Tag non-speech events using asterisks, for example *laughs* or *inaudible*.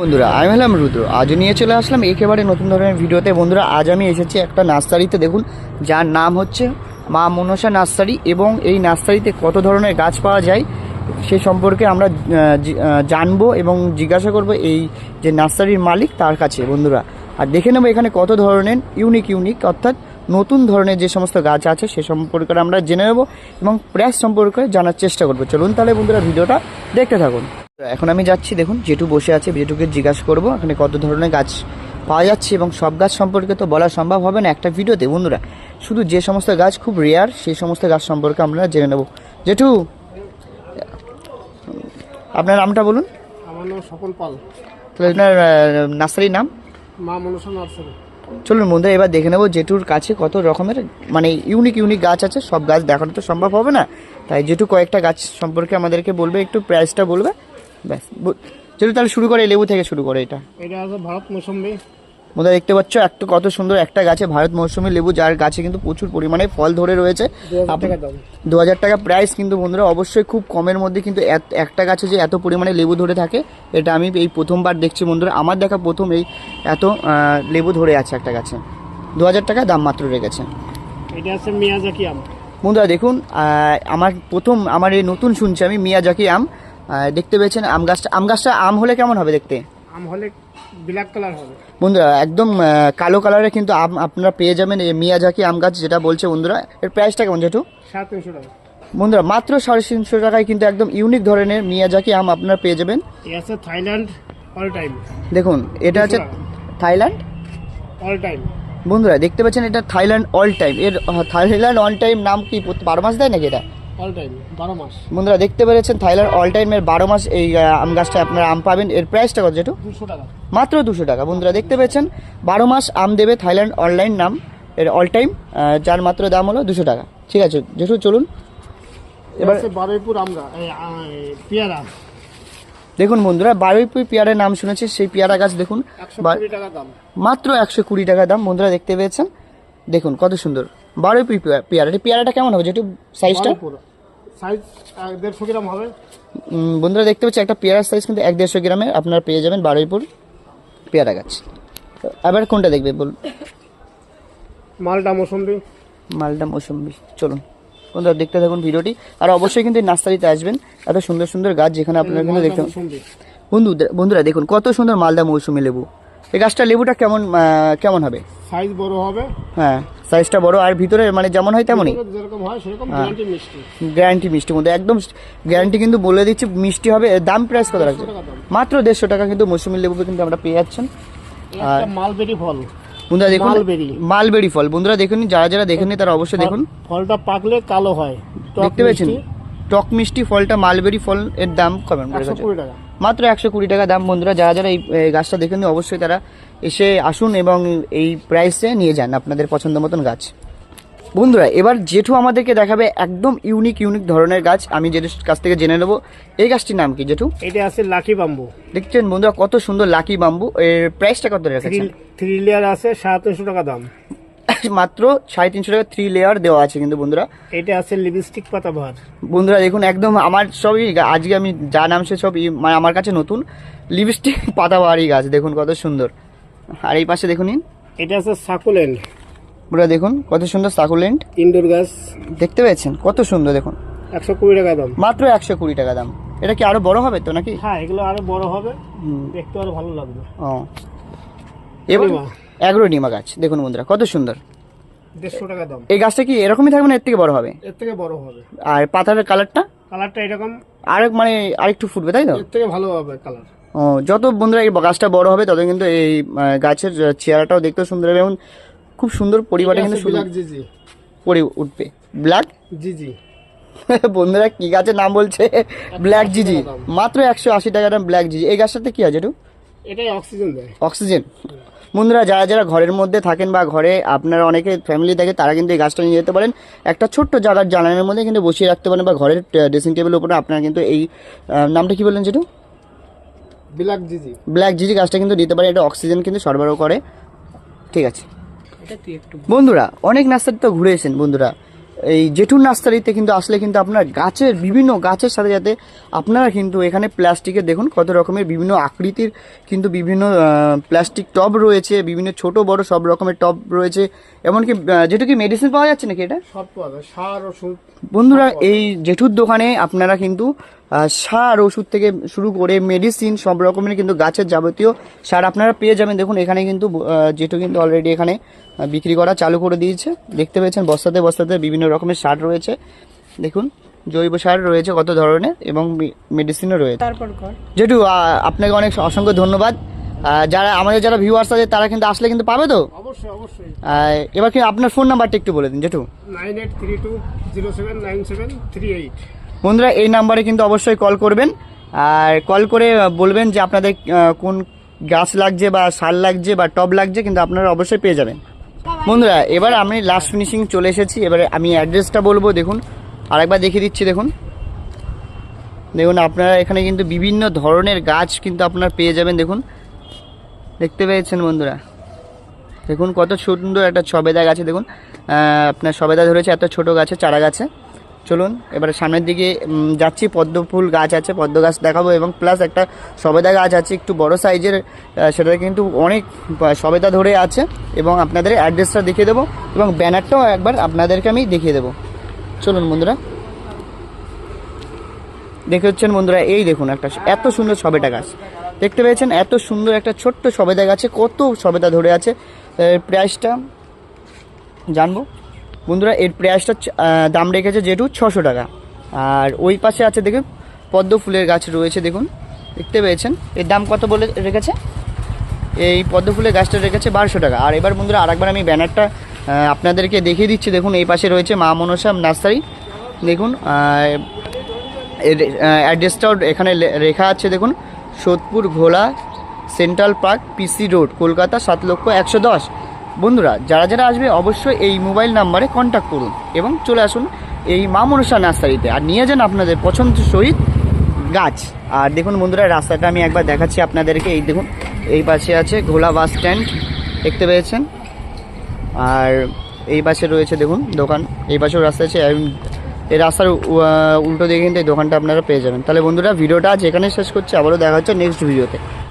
বন্ধুরা, আমি হলাম রুদ্র। আজ নিয়ে চলে আসলাম একেবারে নতুন ধরনের ভিডিওতে। বন্ধুরা, আজ আমি এসেছি একটা নার্সারিতে, দেখুন, যার নাম হচ্ছে মা মনসা নার্সারি এবং এই নার্সারিতে কত ধরনের গাছ পাওয়া যায় সে সম্পর্কে আমরা জানব এবং জিজ্ঞাসা করব এই যে নার্সারির মালিক তার কাছে, বন্ধুরা। আর দেখে নেব এখানে কত ধরনের ইউনিক ইউনিক, অর্থাৎ নতুন ধরনের যে সমস্ত গাছ আছে সে সম্পর্কে আমরা জেনে নেব এবং প্রাইস সম্পর্কে জানার চেষ্টা করব। চলুন তাহলে বন্ধুরা, ভিডিওটা দেখতে থাকুন। এখন আমি যাচ্ছি দেখুন জেঠু বসে আছে জেঠুকে জিজ্ঞাসা করব এখানে কত ধরনের গাছ পাওয়া যাচ্ছে এবং সব গাছ সম্পর্কে তো বলা সম্ভব হবে না একটা ভিডিওতে। বন্ধুরা শুধু যে সমস্ত গাছ খুব রেয়ার সেই সমস্ত গাছ সম্পর্কে আমরা জেনে নেব। জেঠু আপনার নামটা বলুন। আমার নাম স্বপন পাল। তাহলে আপনার নার্সারির নাম? মা মনসা নার্সারি। চলুন বন্ধুরা এবার দেখে নেব জেঠুর কাছে কত রকমের মানে ইউনিক ইউনিক গাছ আছে সব গাছ দেখানো তো সম্ভব হবে না। তাই জেঠু কয়েকটা গাছ সম্পর্কে আমাদেরকে বলবে একটু প্রাইসটা বলবে। ব্যাস। জেঠু তাহলে শুরু করে লেবু থেকে শুরু করে এটা। এটা আছে ভারত মৌসুম্বি। বন্ধুরা দেখতে পাচ্ছ একটা কত সুন্দর একটা গাছে ভারত মৌসুমী লেবু যার গাছে কিন্তু প্রচুর পরিমাণে ফল ধরে রয়েছে। দু হাজার টাকা প্রাইস কিন্তু বন্ধুরা অবশ্যই খুব কমের মধ্যে কিন্তু একটা গাছে যে এত পরিমাণে লেবু ধরে থাকে এটা আমি এই প্রথমবার দেখছি বন্ধুরা। আমার দেখা প্রথম এই এত লেবু ধরে আছে একটা গাছে। দু হাজার টাকা দাম মাত্র রেখেছে। এটা আছে মিয়াজাকি আম। বন্ধুরা দেখুন আমার প্রথম আমার এই নতুন শুনছি আমি মিয়াজাকি আম। আহ, দেখতে পেয়েছেন আম গাছটা। আম গাছটা আম হলে কেমন হবে দেখতে? আম হলে ব্ল্যাক কালার হবে। বন্ধুরা একদম কালো কালারে কিন্তু আম আপনারা পেয়ে যাবেন এই মিয়াজাকি আম গাছ যেটা বলছে বন্ধুরা। এর প্রাইসটা কেমন যেটু সাড়ে তিনশো টাকা। বন্ধুরা মাত্র সাড়ে তিনশো টাকায় কিন্তু একদম ইউনিক ধরনের মিয়াজাকি আম আপনারা পেয়ে যাবেন। আছে থাইল্যান্ড অল টাইম দেখুন এটা হচ্ছে থাইল্যান্ড অল টাইম বন্ধুরা দেখতে পাচ্ছেন এটা থাইল্যান্ড অল টাইম এর থাইল্যান্ড অল টাইম নাম কি বারো মাস দেয় নাকি এটা? অল টাইম বারো মাস। বন্ধুরা দেখতে পেরেছেন থাইল্যান্ড অল টাইমের বারো মাস এই আম গাছটা আপনারা আম পাবেন। এর প্রাইসটা কত যেটু দুশো টাকা। মাত্র দুশো টাকা। বন্ধুরা দেখতে পেয়েছেন বারো মাস আম দেবে থাইল্যান্ড অনলাইন নাম। এর অল টাইম যার মাত্র দাম হলো দুশো টাকা। ঠিক আছে যেটু চলুন। এবার বারুইপুর আমরা এই, আ, এই, পেয়ারা। দেখুন বন্ধুরা বারুইপুর পেয়ারের নাম শুনেছি সেই পেয়ারা গাছ দেখুন। মাত্র একশো কুড়ি টাকা দাম। বন্ধুরা দেখতে পেয়েছেন দেখুন কত সুন্দর। বারুইপুর পেয়ারা- এই পেয়ারাটা কেমন হবে? যেটু সাইজটা সাইজ দেড়শো গ্রাম হবে। বন্ধুরা দেখতে পাচ্ছি একটা পেয়ারার সাইজ কিন্তু এক দেড়শো গ্রামে আপনারা পেয়ে যাবেন বারুইপুর পেয়ারা গাছ। তো এবার কোনটা দেখবে বলুন মালটা মৌসুম্বি। মালটা মৌসুম্বি। চলুন বন্ধুরা দেখতে থাকুন ভিডিওটি। আর অবশ্যই কিন্তু নার্সারিতে আসবেন। এত সুন্দর সুন্দর গাছ যেখানে আপনারা কিন্তু দেখতে বন্ধু বন্ধুরা দেখুন কত সুন্দর মালদা মৌসুমি লেবু। এই গাছটা লেবুটা কেমন কেমন হবে? সাইজ বড় হবে। হ্যাঁ সাইজটা বড় আর ভিতরে মানে যেমন হয় তেমনই। যেরকম হয় সেরকম গ্যারান্টি মিষ্টি। গ্যারান্টি মিষ্টি মধ্যে একদম গ্যারান্টি কিন্তু বলে দিচ্ছি মিষ্টি হবে দাম প্রাইস কত রাখছে মাত্র দেড়শো টাকা কিন্তু মৌসুমি লেবু কিন্তু আমরা পেয়ে যাচ্ছেন। আর মালবেরি ফল। বন্ধুরা দেখুন মালবেরি। মালবেরি ফল। বন্ধুরা দেখুন যারা যারা দেখেননি তারা অবশ্যই দেখুন। ফলটা পাকলে কালো হয়। দেখতে পেয়েছেন? টক মিষ্টি ফলটা মালবেরি ফল এর দাম কমেন্ট করে টাকা। মাত্র একশো কুড়ি টাকা দাম বন্ধুরা যারা যারা এই গাছটা দেখেননি অবশ্যই তারা এসে আসুন এবং এই প্রাইসে নিয়ে যান আপনাদের পছন্দ মতন গাছ। বন্ধুরা এবার জেঠু আমাদেরকে দেখাবে একদম ইউনিক ইউনিক ধরনের গাছ। আমি জেঠুর কাছ থেকে জেনে নেব। এই গাছটির নাম কি জেঠু? এটা আছে লাকি বাম্বু। দেখছেন বন্ধুরা কত সুন্দর লাকি বাম্বু। এর প্রাইসটা কত রেখেছেন? থ্রি লেয়ার আছে সাড়ে তিনশো টাকা দাম। মাত্র সাড়ে তিনশো টাকা থ্রি লেয়ার দেওয়া আছে কিন্তু বন্ধুরা। এটা আছে লিপস্টিক পাতা ভার। বন্ধুরা দেখুন একদম আমার সবই আজকে আমি যা নামছে সব ই- মানে আমার কাছে নতুন। লিপস্টিক *laughs* পাতাবাহারি গাছ দেখুন কত সুন্দর। আর এই পাশে দেখুন এটা আছে সাকুলেন্ট বন্ধুরা দেখুন কত সুন্দর সাকুলেন্ট ইনডোর গাছ। দেখতে পেয়েছেন? কত সুন্দর দেখুন। একশো কুড়ি টাকা দাম। মাত্র একশো কুড়ি টাকা দাম। এটা কি আরও বড় হবে তো নাকি? হ্যাঁ এগুলো আরও বড় হবে। দেখতে আরও ভালো লাগবে। ও। এবার নিমা। অ্যাগ্রোনিমা গাছ। দেখুন বন্ধুরা কত সুন্দর। দেড়শো টাকা দাম। এই গাছটা কি এরকমই থাকবে না এর থেকে বড় হবে? এর থেকে বড় হবে। আর পাতার কালারটা? কালারটা এরকম। আরেক মানে আরেকটু ফুটবে তাই তো? এর থেকে ভালো হবে কালার। ও যত বন্ধুরা এই গাছটা বড় হবে তত কিন্তু এই গাছের চেহারাটাও দেখতে সুন্দর হবে এবং খুব সুন্দর পরিবারটা কিন্তু সুন্দর পরে উঠবে। ব্ল্যাক *laughs* বন্ধুরা কি গাছের নাম বলছে? ব্ল্যাক জিজি। মাত্র একশো আশি টাকা দাম ব্ল্যাক জিজি। এই গাছটাতে কি আছে একটু এটাই অক্সিজেন দেয়। অক্সিজেন। বন্ধুরা যারা যারা ঘরের মধ্যে থাকেন বা ঘরে আপনারা অনেকে ফ্যামিলি থাকে তারা কিন্তু এই গাছটা নিয়ে যেতে পারেন। একটা ছোট্ট জায়গার জানানোর মধ্যে কিন্তু বসিয়ে রাখতে পারেন বা ঘরের ড্রেসিং টেবিলের উপরে আপনারা কিন্তু এই নামটা কি বললেন যেটা? ব্ল্যাক জিজি। ব্ল্যাক জিজি গাছটা কিন্তু দিতে পারে এটা অক্সিজেন কিন্তু সরবরাহ করে। ঠিক আছে। এটা তুই একটু বন্ধুরা অনেক নার্সারি তো ঘুরে এসেন বন্ধুরা। এই জেঠুর নার্সারিতে কিন্তু আসলে কিন্তু আপনার গাছের বিভিন্ন গাছের সাথে সাথে আপনারা কিন্তু এখানে প্লাস্টিকের দেখুন কত রকমের বিভিন্ন আকৃতির কিন্তু বিভিন্ন প্লাস্টিক টব রয়েছে বিভিন্ন ছোট বড় সব রকমের টব রয়েছে এমনকি যেটু কি মেডিসিন পাওয়া যাচ্ছে নাকি এটা? সব পাওয়া যায় সার ওষুধ। বন্ধুরা এই জেঠুর দোকানে আপনারা কিন্তু সার ওষুধ থেকে শুরু করে মেডিসিন সব রকমের কিন্তু গাছের যাবতীয় সার আপনারা পেয়ে যাবেন। দেখুন এখানে কিন্তু জেঠু কিন্তু অলরেডি এখানে বিক্রি করা চালু করে দিয়েছে। দেখতে পেয়েছেন বস্তাতে বস্তাতে বিভিন্ন রকমের সার রয়েছে। দেখুন জৈব সার রয়েছে কত ধরনের এবং মেডিসিনও রয়েছে। তারপর কর। জেঠু আপনাকে অনেক অসংখ্য ধন্যবাদ। যারা আমাদের যারা ভিউয়ার্স আছে তারা কিন্তু আসলে কিন্তু পাবে তো? অবশ্যই অবশ্যই। এবার কি আপনার ফোন নাম্বারটা একটু বলে দিন জেঠু nine eight three two zero seven nine seven three eight. বন্ধুরা, এই নাম্বারে কিন্তু অবশ্যই কল করবেন। আর কল করে বলবেন যে আপনাদের কোন গাছ লাগছে বা সার লাগছে বা টব লাগছে, কিন্তু আপনারা অবশ্যই পেয়ে যাবেন। বন্ধুরা, এবার আমি লাস্ট ফিনিশিং চলে এসেছি। এবারে আমি অ্যাড্রেসটা বলব, দেখুন। আরেকবার দেখিয়ে দিচ্ছি, দেখুন। দেখুন, আপনারা এখানে কিন্তু বিভিন্ন ধরনের গাছ কিন্তু আপনারা পেয়ে যাবেন, দেখুন। দেখতে পেয়েছেন, বন্ধুরা? দেখুন, কত সুন্দর একটা সবেদা গাছে, দেখুন। আপনার সবেদা ধরেছে, এত ছোট গাছে, চারা গাছে। চলুন, এবারে সামনের দিকে যাচ্ছি, পদ্ম ফুল গাছ আছে, পদ্ম গাছ দেখাবো এবং প্লাস একটা সবেদা গাছ আছে, একটু বড় সাইজের সেটা কিন্তু অনেক সবেদা ধরে আছে এবং আপনাদের অ্যাড্রেসটা দেখিয়ে দেবো এবং ব্যানারটাও একবার আপনাদেরকে আমি দেখিয়ে দেবো। চলুন বন্ধুরা। দেখে হচ্ছেন বন্ধুরা, এই দেখুন একটা এত সুন্দর সবেদা গাছ। দেখতে পেয়েছেন, এত সুন্দর একটা ছোট্ট সবেদা গাছে কত সবেদা ধরে আছে। প্রাইসটা জানব। বন্ধুরা, এর প্রাইসটা দাম রেখেছে যেটু ছশো টাকা। আর ওই পাশে আছে দেখুন, পদ্ম ফুলের গাছ রয়েছে দেখুন, দেখতে পেয়েছেন? এর দাম কত বলে রেখেছে? এই পদ্ম ফুলের গাছটা রেখেছে বারোশো টাকা। আর এবার বন্ধুরা, আরেকবার আমি ব্যানারটা আপনাদেরকে দেখিয়ে দিচ্ছি। দেখুন, এই পাশে রয়েছে মা মনসা নার্সারি। দেখুন অ্যাড্রেসটাও এখানে লেখা আছে দেখুন, Sodepur Ghola, central park PC road Kolkata, সাত লক্ষ একশো দশ। বন্ধুরা, যারা যারা আসবে অবশ্যই এই মোবাইল নাম্বারে কন্ট্যাক্ট করুন এবং চলে আসুন এই মা মনসা নার্সারিতে। আর নিয়ে যান আপনাদের পছন্দ সহিত গাছ। আর দেখুন বন্ধুরা, রাস্তাটা আমি একবার দেখাচ্ছি আপনাদেরকে। এই দেখুন, এই পাশে আছে ঘোলা বাস স্ট্যান্ড, দেখতে পেয়েছেন? আর এই পাশে রয়েছে, দেখুন, দোকান। এই পাশেও রাস্তা আছে এই রাস্তার উল্টো দিকে কিন্তু এই দোকানটা আপনারা পেয়ে যাবেন। তাহলে বন্ধুরা, ভিডিওটা আজ এখানে শেষ করছি। আবারও দেখা হচ্ছে নেক্সট ভিডিওতে